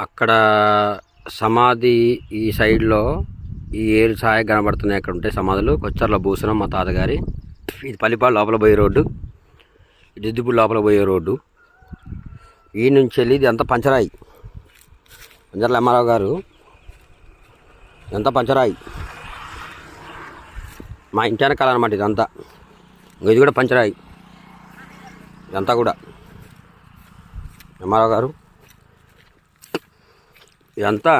అక్కడ సమాధి ఈ సైడ్లో ఈ ఏరు ఛాయ కనబడుతున్నాయి. అక్కడ ఉంటాయి సమాధులు. కొచ్చర్ల భూషణం మా తాతగారి. ఇది పల్లిపాడు లోపల పోయే రోడ్డు. ఇది లోపల పోయే రోడ్డు. ఈ నుంచి వెళ్ళి ఇది అంతా పంచరాయి. పంచర్ల అమ్మారావు గారు. ఇదంతా పంచరాయి. మా ఇంటి వెనకాల అనమాట ఇదంతా. ఇంకో ఇది కూడా పంచరాయి. ఇదంతా కూడా. అమ్మారావు గారు. ఇదంతా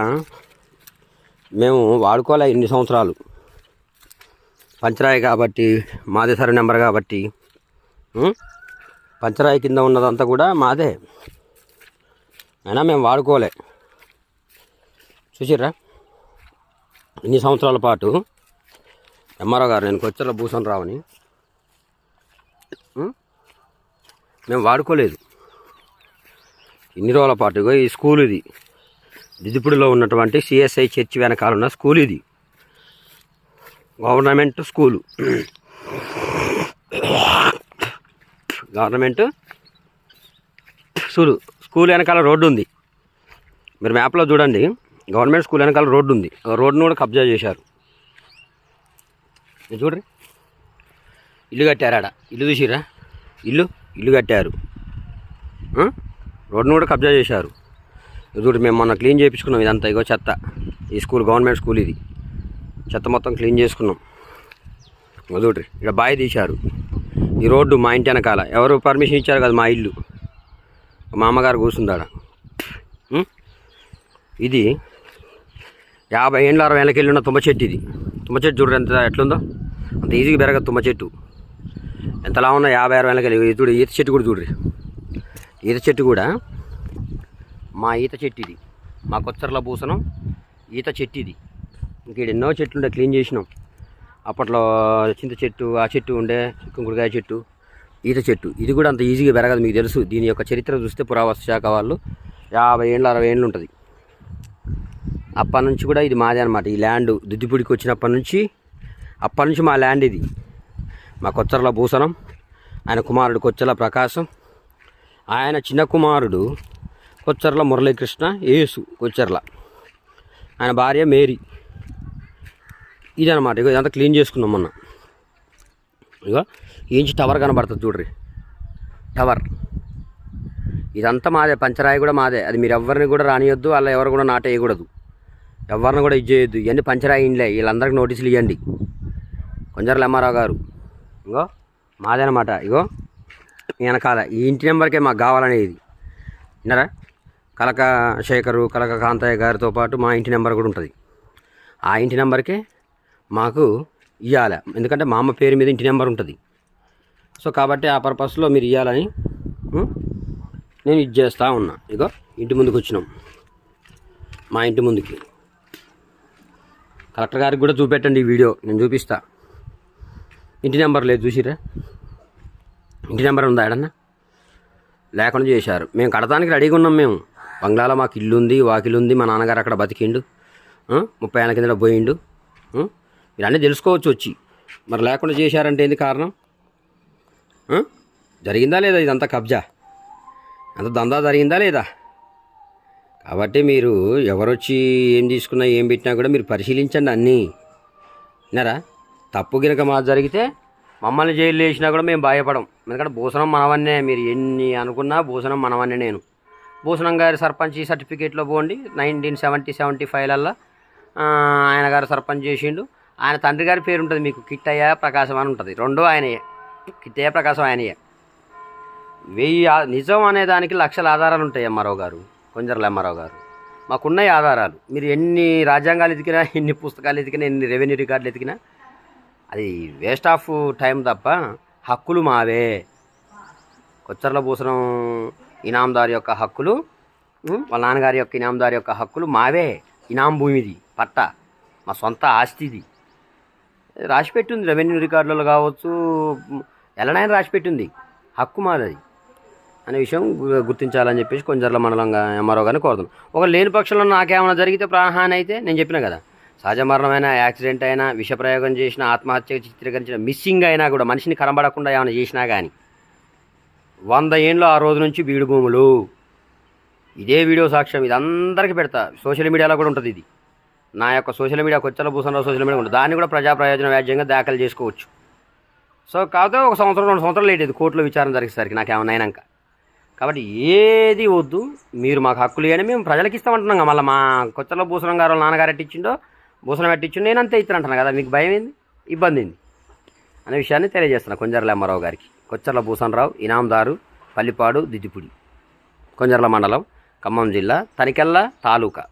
మేము వాడుకోలే ఇన్ని సంవత్సరాలు. పంచరాయి కాబట్టి మాదే సరే నెంబర్ కాబట్టి పంచరాయి కింద ఉన్నదంతా కూడా మాదే. అయినా మేము వాడుకోలే. చూసిర్రా? ఇన్ని సంవత్సరాల పాటు ఎంఆర్ఓ గారు నేను కొచ్చర్ల భూషణ్ రావుని మేము వాడుకోలేదు. ఇన్ని రోజుల పాటు ఈ స్కూల్ ఇది. దిదిపుడిలో ఉన్నటువంటి సిఎస్ఐ చర్చి వెనకాల ఉన్న స్కూల్ ఇది. Government school. Government school. School వెనకాల రోడ్డు ఉంది. మీరు మ్యాప్లో చూడండి. గవర్నమెంట్ స్కూల్ వెనకాల రోడ్డు ఉంది. రోడ్డును కూడా కబ్జా చేశారు. ఇది చూడ్రి? ఇల్లు కట్టారు ఆడ. ఇల్లు చూసిరా ఇల్లు? ఇల్లు కట్టారు. రోడ్డును కూడా కబ్జా చేశారు. చూడు మేము మొన్న క్లీన్ చేయించుకున్నాం ఇదంతా ఇగో చెత్త. ఈ స్కూల్ గవర్నమెంట్ స్కూల్ ఇది. చెత్త మొత్తం క్లీన్ చేసుకున్నాం. ఇగో చూడ్రి ఇక్కడ బావి తీశారు. ఈ రోడ్డు మా ఇంటి వెనకాల. ఎవరు పర్మిషన్ ఇచ్చారు కదా మా ఇల్లు. మా అమ్మగారు కూర్చుందాడ. ఇది యాభై ఏళ్ళు అరవై ఏళ్ళకి వెళ్ళిన తుమ్మ చెట్టు ఇది. తుమ్మ చెట్టు చూడు ఎంత ఎట్లుందో? అంత ఈజీగా పెరగదు తుమ్మ చెట్టు. ఎంతలా ఉన్నా యాభై అరవై ఏళ్ళకి వెళ్ళి చూడు ఈత చెట్టు కూడా చూడ్రి ఈత చెట్టు కూడా మా ఈత చెట్టు ఇది మా కొచ్చర్ల భూసనం ఈత చెట్టు ఇది ఇంక ఈడ ఎన్నో చెట్లు ఉండే క్లీన్ చేసినాం. అప్పట్లో చింత చెట్టు ఆ చెట్టు ఉండే కుంకుడుకాయ చెట్టు ఈత చెట్టు. ఇది కూడా అంత ఈజీగా పెరగదు మీకు తెలుసు. దీని యొక్క చరిత్ర చూస్తే పురావస్తు శాఖ వాళ్ళు యాభై ఏళ్ళు అరవై ఏళ్ళు ఉంటుంది. అప్పటి నుంచి కూడా ఇది మాదే అనమాట ఈ ల్యాండ్ దుద్దిపూడికి వచ్చినప్పటి నుంచి అప్పటి నుంచి మా ల్యాండ్ ఇది. మా కొచ్చర్ల భూషణం ఆయన కుమారుడు కొచ్చర్ల ప్రకాశం. ఆయన చిన్న కుమారుడు కొచ్చర్ల మురళీకృష్ణ యేసు కొచ్చర్ల. ఆయన భార్య మేరీ. ఇదనమాట ఇగో ఇదంతా క్లీన్ చేసుకున్నాం మొన్న. ఇగో ఈ టవర్ కనబడుతుంది చూడ్రి. టవర్. ఇదంతా మాదే. పంచరాయి కూడా మాదే. అది మీరు ఎవరిని కూడా రానియొద్దు అలా ఎవరు కూడా నాటేయకూడదు. ఎవరిని కూడా ఇది చేయొద్దు. ఇవన్నీ పంచరాయి ఇండ్లే. వీళ్ళందరికీ నోటీసులు ఇవ్వండి. కొంజర్ల ఎమ్మారావు గారు. ఇగో మాదేనమాట. ఇగో నేను వెనకాల. ఈ ఇంటి నెంబర్కే మాకు కావాలనేది. విన్నారా? కలక శేఖరు కలక కాంతయ్య గారితో పాటు మా ఇంటి నెంబర్ కూడా ఉంటుంది. ఆ ఇంటి నెంబర్కే మాకు ఇవ్వాలి ఎందుకంటే మా అమ్మ పేరు మీద ఇంటి నెంబర్ ఉంటుంది. సో కాబట్టి ఆ పర్పస్లో మీరు ఇవ్వాలని నేను ఇది చేస్తూ ఉన్నా. ఇగో ఇంటి ముందుకు వచ్చినాం. మా ఇంటి ముందుకి. కలెక్టర్ గారికి కూడా చూపెట్టండి ఈ వీడియో. నేను చూపిస్తా. ఇంటి నెంబర్ లేదు చూసిరా ఇంటి నెంబర్ ఉందా ఎడన్నా లేకుండా చేశారు. మేము కడతానికి రెడీగా ఉన్నాం మేము. బంగ్లాలో మాకు ఇల్లు ఉంది వాకిలు ఉంది మా నాన్నగారు అక్కడ బతికిండు. ముప్పై ఏళ్ళ కింద పోయిండు. ఆ? మీరు అన్నీ తెలుసుకోవచ్చు వచ్చి. మరి లేకుండా చేశారంటే ఏంది కారణం? జరిగిందా లేదా ఇదంతా కబ్జా? అంత దందా జరిగిందా లేదా? కాబట్టి మీరు ఎవరొచ్చి ఏం తీసుకున్నా ఏం పెట్టినా కూడా మీరు పరిశీలించండి అన్నీ. విన్నారా? తప్పు గినక మా జరిగితే మమ్మల్ని జైలు వేసినా కూడా మేము భయపడం. ఎందుకంటే భూషణం మనవన్నే మీరు ఎన్ని అనుకున్నా భూషణం మనవన్నే నేను. భూషణం గారి సర్పంచ్ సర్టిఫికేట్లో పోండి. నైన్టీన్ సెవెంటీ సెవెంటీ ఫైవ్లల్లో ఆయన గారు సర్పంచ్ చేసిండు. ఆయన తండ్రి గారి పేరు ఉంటుంది మీకు కిట్టయ్య ప్రకాశం అని ఉంటుంది. రెండో ఆయనయే. కిట్టయ్య ప్రకాశం ఆయనయే. వెయ్యి నిజం అనే దానికి లక్షల ఆధారాలు ఉంటాయి అమ్మారావు గారు కొంజర్ల అమ్మారావు గారు. మాకున్నాయి ఆధారాలు. మీరు ఎన్ని రాజ్యాంగాలు ఎతికినా ఎన్ని పుస్తకాలు ఎతికినా ఎన్ని రెవెన్యూ రికార్డులు ఎతికినా అది వేస్ట్ ఆఫ్ టైం తప్ప హక్కులు మావే. కొచ్చర్ల భూషణం ఇనాందారు యొక్క హక్కులు వాళ్ళ నాన్నగారి యొక్క ఇనాందారు యొక్క హక్కులు మావే. ఇనాం భూమిది పట్ట మా సొంత ఆస్తిది. రాసిపెట్టింది రెవెన్యూ రికార్డులలో కావచ్చు ఎలానైనా రాసిపెట్టింది. హక్కు మాది అనే విషయం గుర్తించాలని చెప్పేసి కొంచెంల మండలంగా ఎంఆర్ఓ గారిని కోరుతున్నాం. ఒక లేని పక్షంలో నాకేమైనా జరిగితే ప్రాణహాని అయితే నేను చెప్పిన కదా. సహజ మరణమైనా యాక్సిడెంట్ అయినా విషప్రయోగం చేసిన ఆత్మహత్య చిత్రీకరించిన మిస్సింగ్ అయినా కూడా మనిషిని కనబడకుండా ఏమైనా చేసినా కానీ వంద ఏండ్లు ఆ రోజు నుంచి బీడు భూములు. ఇదే వీడియో సాక్ష్యం. ఇది అందరికీ పెడతా. సోషల్ మీడియాలో కూడా ఉంటుంది ఇది. నా యొక్క social media Kochala Bhusanarao social media ఉంటుంది. దాన్ని కూడా ప్రజా ప్రయోజన వ్యాజ్యంగా దాఖలు చేసుకోవచ్చు. సో కాకపోతే ఒక సంవత్సరం రెండు సంవత్సరాలు లేట్ ఇది కోర్టులో విచారణ జరిగేసరికి నాకు ఏమైనా అయినాక. కాబట్టి ఏది వద్దు. మీరు మాకు హక్కులు ఇవ్వండి. మేము ప్రజలకు ఇస్తామంటున్నాం కదా. మళ్ళీ మా కొత్తలో భూషణం గారు నాన్నగారు ఎట్టించిండో భూషణం ఎట్టించిండో నేను అంతే ఇస్తానంటున్నాను కదా. మీకు భయం ఏంది? ఇబ్బంది ఏంది? అనే విషయాన్ని తెలియజేస్తున్నా కొంజర్ల అమ్మారావు గారికి. కొచ్చర్ల భూషణరావు ఇనాందారు పల్లిపాడు దిద్దిపుడి. కొంజర్ల మండలం ఖమ్మం జిల్లా తనికెళ్ళ తాలూకా.